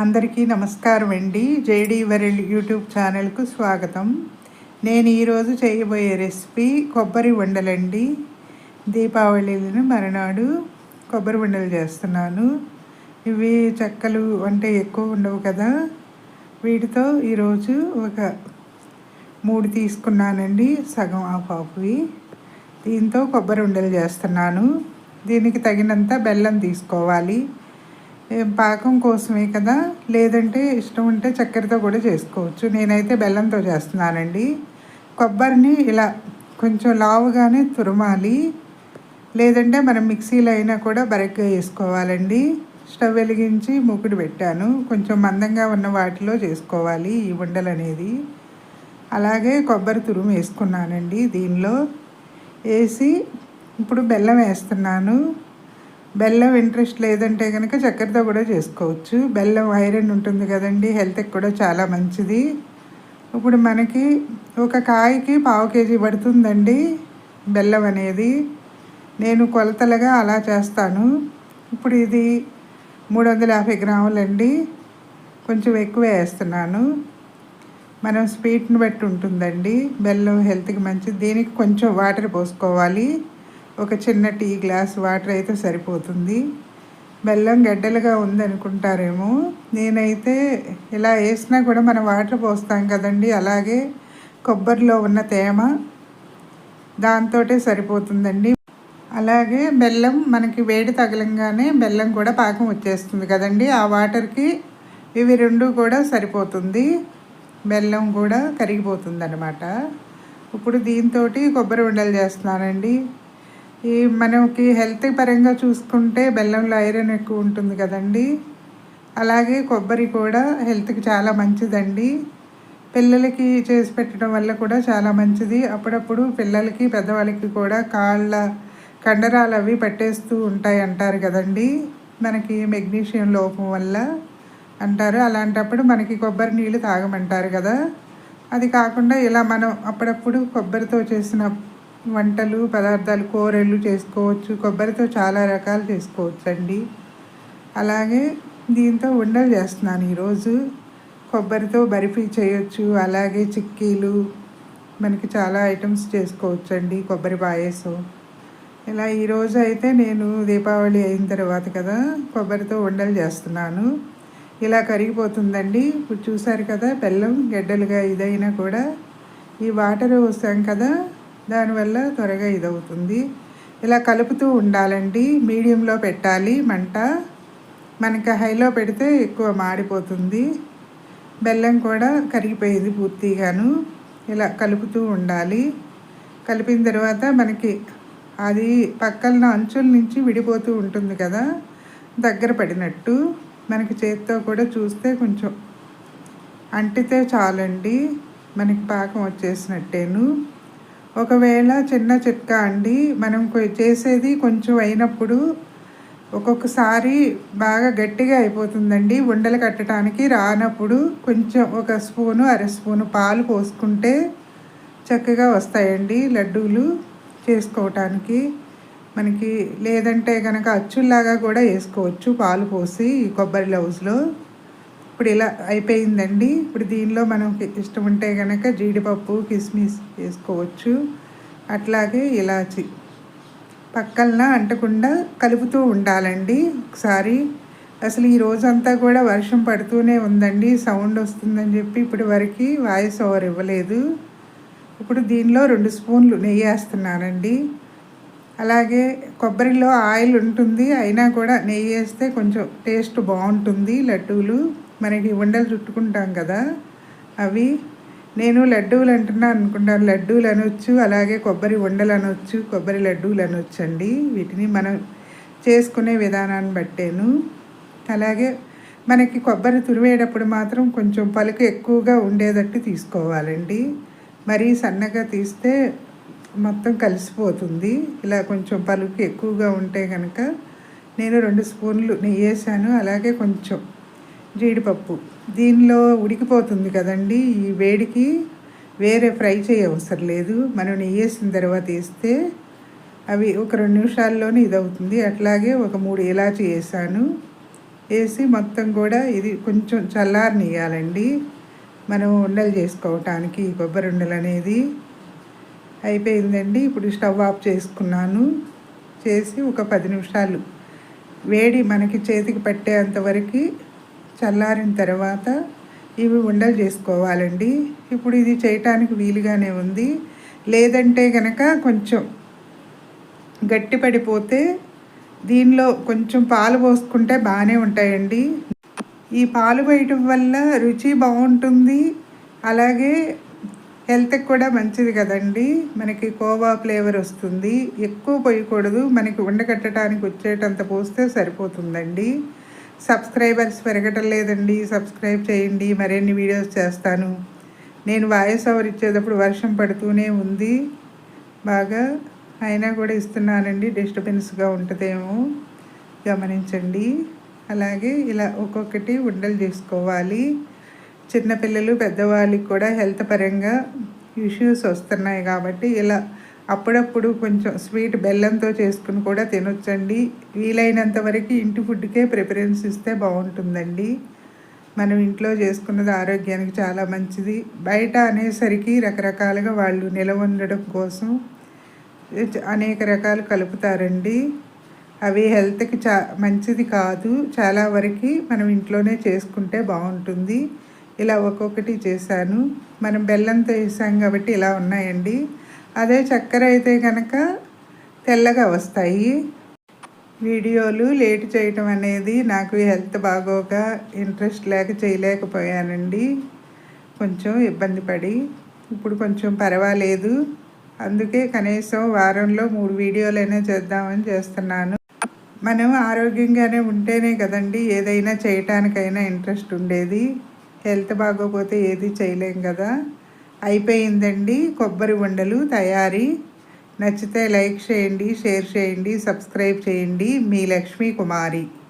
అందరికీ నమస్కారం అండి. జేడి వరల్ యూట్యూబ్ ఛానల్కు స్వాగతం. నేను ఈరోజు చేయబోయే రెసిపీ కొబ్బరి ఉండలండి దీపావళిని మరునాడు కొబ్బరి ఉండలు చేస్తున్నాను. ఇవి చెక్కలు అంటే ఎక్కువ ఉండవు కదా. వీటితో ఈరోజు ఒక మూడు తీసుకున్నానండి సగం ఆఫ్ ఆఫ్వి దీంతో కొబ్బరి ఉండలు చేస్తున్నాను. దీనికి తగినంత బెల్లం తీసుకోవాలి. పాకం కోసమే కదా? లేదంటే ఇష్టం ఉంటే చక్కెరతో కూడా చేసుకోవచ్చు. నేనైతే బెల్లంతో చేస్తున్నానండి. కొబ్బరిని ఇలా కొంచెం లావుగానే తురమాలి. లేదంటే మనం మిక్సీలో అయినా కూడా బరగ్గా వేసుకోవాలండి. స్టవ్ వెలిగించి మూకుడు పెట్టాను. కొంచెం మందంగా ఉన్న వాటిలో చేసుకోవాలి ఈ ఉండలు అనేది. అలాగే కొబ్బరి తురుము వేసుకున్నానండి దీనిలో. వేసి ఇప్పుడు బెల్లం వేస్తున్నాను. బెల్లం ఇంట్రెస్ట్ లేదంటే కనుక చక్కెరతో కూడా చేసుకోవచ్చు. బెల్లం ఐరన్ ఉంటుంది కదండి హెల్త్కి కూడా చాలా మంచిది. ఇప్పుడు మనకి ఒక కాయకి పావు కేజీ పడుతుందండి బెల్లం అనేది. నేను కొలతలుగా అలా చేస్తాను. ఇప్పుడు ఇది మూడు వందల యాభై గ్రాములండి. కొంచెం ఎక్కువ వేస్తున్నాను. మనం స్వీట్ని బట్టి ఉంటుందండి. బెల్లం హెల్త్కి మంచిది. దీనికి కొంచెం వాటర్ పోసుకోవాలి. ఒక చిన్న టీ గ్లాస్ వాటర్ అయితే సరిపోతుంది. బెల్లం గడ్డలుగా ఉందనుకుంటారేమో. నేనైతే ఇలా వేసినా కూడా మనం వాటర్ పోస్తాం కదండి. అలాగే కొబ్బరిలో ఉన్న తేమ దాంతో సరిపోతుందండి. అలాగే బెల్లం మనకి వేడి తగలంగానే బెల్లం కూడా పాకం వచ్చేస్తుంది కదండి. ఆ వాటర్కి ఇవి రెండు కూడా సరిపోతుంది. బెల్లం కూడా కరిగిపోతుంది అన్నమాట ఇప్పుడు దీంతో కొబ్బరి ఉండలు చేస్తున్నానండి. ఈ మనకి హెల్త్ పరంగా చూసుకుంటే బెల్లంలో ఐరన్ ఎక్కువ ఉంటుంది కదండి. అలాగే కొబ్బరి కూడా హెల్త్కి చాలా మంచిదండి. పిల్లలకి చేసి పెట్టడం వల్ల కూడా చాలా మంచిది. అప్పుడప్పుడు పిల్లలకి పెద్దవాళ్ళకి కూడా కాళ్ళ కండరాలు అవి పట్టేస్తూ ఉంటాయి అంటారు కదండి. మనకి మెగ్నీషియం లోపం వల్ల అంటారు. అలాంటప్పుడు మనకి కొబ్బరి నీళ్ళు తాగమంటారు కదా. అది కాకుండా ఇలా మనం అప్పుడప్పుడు కొబ్బరితో చేసిన వంటలు పదార్థాలు కూరలు చేసుకోవచ్చు. కొబ్బరితో చాలా రకాలు చేసుకోవచ్చు అండి అలాగే దీంతో ఉండలు చేస్తున్నాను ఈరోజు. కొబ్బరితో బర్ఫీ చేయొచ్చు. అలాగే చిక్కీలు మనకి చాలా ఐటమ్స్ చేసుకోవచ్చు అండి కొబ్బరి పాయసం. ఇలా ఈరోజు అయితే నేను దీపావళి అయిన తర్వాత కదా కొబ్బరితో ఉండలు చేస్తున్నాను. ఇలా కరిగిపోతుందండి. ఇప్పుడు చూసారు కదా బెల్లం గడ్డలుగా ఇదైనా కూడా ఈ వాటర్ వస్తాం కదా దానివల్ల త్వరగా ఇదవుతుంది. ఇలా కలుపుతూ ఉండాలండి. మీడియంలో పెట్టాలి. మంట మనకి హైలో పెడితే ఎక్కువ మాడిపోతుంది. బెల్లం కూడా కరిగిపోయేది పూర్తిగాను. ఇలా కలుపుతూ ఉండాలి. కలిపిన తర్వాత మనకి అది పక్కన అంచుల నుంచి విడిపోతూ ఉంటుంది కదా దగ్గర పడినట్టు. మనకి చేతితో కూడా చూస్తే కొంచెం అంటితే చాలండి. మనకి పాకం వచ్చేసినట్టేను. ఒకవేళ చిన్న చిట్కా అండి మనం చేసేది కొంచెం అయినప్పుడు ఒక్కొక్కసారి బాగా గట్టిగా అయిపోతుందండి. ఉండలు కట్టడానికి రానప్పుడు కొంచెం ఒక స్పూను అర స్పూను పాలు పోసుకుంటే చక్కగా వస్తాయండి లడ్డూలు చేసుకోవటానికి. మనకి లేదంటే కనుక అచ్చుల్లాగా కూడా వేసుకోవచ్చు పాలు పోసి కొబ్బరి లవ్స్లో ఇప్పుడు ఇలా అయిపోయిందండి. ఇప్పుడు దీనిలో మనకి ఇష్టం ఉంటే కనుక జీడిపప్పు కిస్మిస్ వేసుకోవచ్చు. అట్లాగే ఇలాచి. పక్కన అంటకుండా కలుపుతూ ఉండాలండి. ఒకసారి అసలు ఈ రోజంతా కూడా వర్షం పడుతూనే ఉందండి. సౌండ్ వస్తుందని చెప్పి ఇప్పటి వరకు వాయిస్ ఓవర్ ఇవ్వలేదు. ఇప్పుడు దీనిలో రెండు స్పూన్లు నెయ్యి వేస్తున్నానండి. అలాగే కొబ్బరిలో ఆయిల్ ఉంటుంది. అయినా కూడా నెయ్యి వేస్తే కొంచెం టేస్ట్ బాగుంటుంది లడ్డూలు. మనకి ఉండలు చుట్టుకుంటాం కదా. అవి నేను లడ్డూలు అంటున్నాను అనుకుంటాను లడ్డూలు అనొచ్చు అలాగే కొబ్బరి ఉండలు అనొచ్చు కొబ్బరి లడ్డూలు అనొచ్చు అండి వీటిని మనం చేసుకునే విధానాన్ని బట్టేను. అలాగే మనకి కొబ్బరి తురివేటప్పుడు మాత్రం కొంచెం పలుకు ఎక్కువగా ఉండేటట్టు తీసుకోవాలండి. మరీ సన్నగా తీస్తే మొత్తం కలిసిపోతుంది. ఇలా కొంచెం పలుకు ఎక్కువగా ఉంటే కనుక నేను రెండు స్పూన్లు నెయ్యి వేసాను అలాగే కొంచెం జీడిపప్పు. దీనిలో ఉడికిపోతుంది కదండి ఈ వేడికి. వేరే ఫ్రై చేయవసరం లేదు. మనం నెయ్యి వేసిన తర్వాత వేస్తే అవి ఒక రెండు నిమిషాల్లోనే ఇదవుతుంది. అట్లాగే ఒక మూడు ఇలాచి వేసాను. వేసి మొత్తం కూడా ఇది కొంచెం చల్లారనియాలండి మనం ఉండలు చేసుకోవటానికి కొబ్బరి ఉండలు అనేది అయిపోయిందండి. ఇప్పుడు స్టవ్ ఆఫ్ చేసుకున్నాను. చేసి ఒక పది నిమిషాలు వేడి మనకి చేతికి పట్టేంత వరకు చల్లారిన తర్వాత ఇవి ఉండలు చేసుకోవాలండి. ఇప్పుడు ఇది చేయటానికి వీలుగానే ఉంది. లేదంటే కనుక కొంచెం గట్టిపడిపోతే దీనిలో కొంచెం పాలు పోసుకుంటే బాగానే ఉంటాయండి. ఈ పాలు వేయటం వల్ల రుచి బాగుంటుంది. అలాగే హెల్త్కి కూడా మంచిది కదండి. మనకి కోవా ఫ్లేవర్ వస్తుంది. ఎక్కువ పోయకూడదు. మనకి ఉండకట్టడానికి వచ్చేటంత పోస్తే సరిపోతుందండి. సబ్స్క్రైబర్స్ పెరగటం లేదండి. సబ్స్క్రైబ్ చేయండి. మరిన్ని వీడియోస్ చేస్తాను. నేను వాయిస్ ఓవర్ ఇచ్చేటప్పుడు వర్షం పడుతూనే ఉంది. బాగా అయినా కూడా ఇస్తున్నానండి. డిస్టర్బెన్స్గా ఉంటుందేమో. గమనించండి. అలాగే ఇలా ఒక్కొక్కటి ఉండలు చేసుకోవాలి. చిన్నపిల్లలు పెద్దవాళ్ళకి కూడా హెల్త్ పరంగా ఇష్యూస్ వస్తున్నాయి కాబట్టి ఇలా అప్పుడప్పుడు కొంచెం స్వీట్ బెల్లంతో చేసుకుని కూడా తినొచ్చండి. వీలైనంత వరకు ఇంటి ఫుడ్కే ప్రిఫరెన్స్ ఇస్తే బాగుంటుందండి. మనం ఇంట్లో చేసుకున్నది ఆరోగ్యానికి చాలా మంచిది. బయట అనేసరికి రకరకాలుగా వాళ్ళు నిలవ ఉండడం కోసం అనేక రకాలు కలుపుతారండి. అవి హెల్త్కి చా మంచిది కాదు. చాలా వరకు మనం ఇంట్లోనే చేసుకుంటే బాగుంటుంది. ఇలా ఒక్కొక్కటి చేశాను. మనం బెల్లంతో వేసాం కాబట్టి ఇలా ఉన్నాయండి. అదే చక్కెర అయితే కనుక తెల్లగా వస్తాయి. వీడియోలు లేట్ చేయటం అనేది నాకు హెల్త్ బాగోక ఇంట్రెస్ట్ లేక చేయలేకపోయానండి. కొంచెం ఇబ్బంది పడి ఇప్పుడు కొంచెం పర్వాలేదు. అందుకే కనీసం వారంలో మూడు వీడియోలైనా చేద్దామని చేస్తున్నాను. మనం ఆరోగ్యంగానే ఉంటేనే కదండి ఏదైనా చేయటానికైనా ఇంట్రెస్ట్ ఉండేది. హెల్త్ బాగోపోతే ఏది చేయలేం కదా. అయిపోయిందండి. కొబ్బరి ఉండలు తయారీ. నచ్చితే లైక్ చేయండి షేర్ చేయండి సబ్స్క్రైబ్ చేయండి. మీ లక్ష్మీ కుమారి.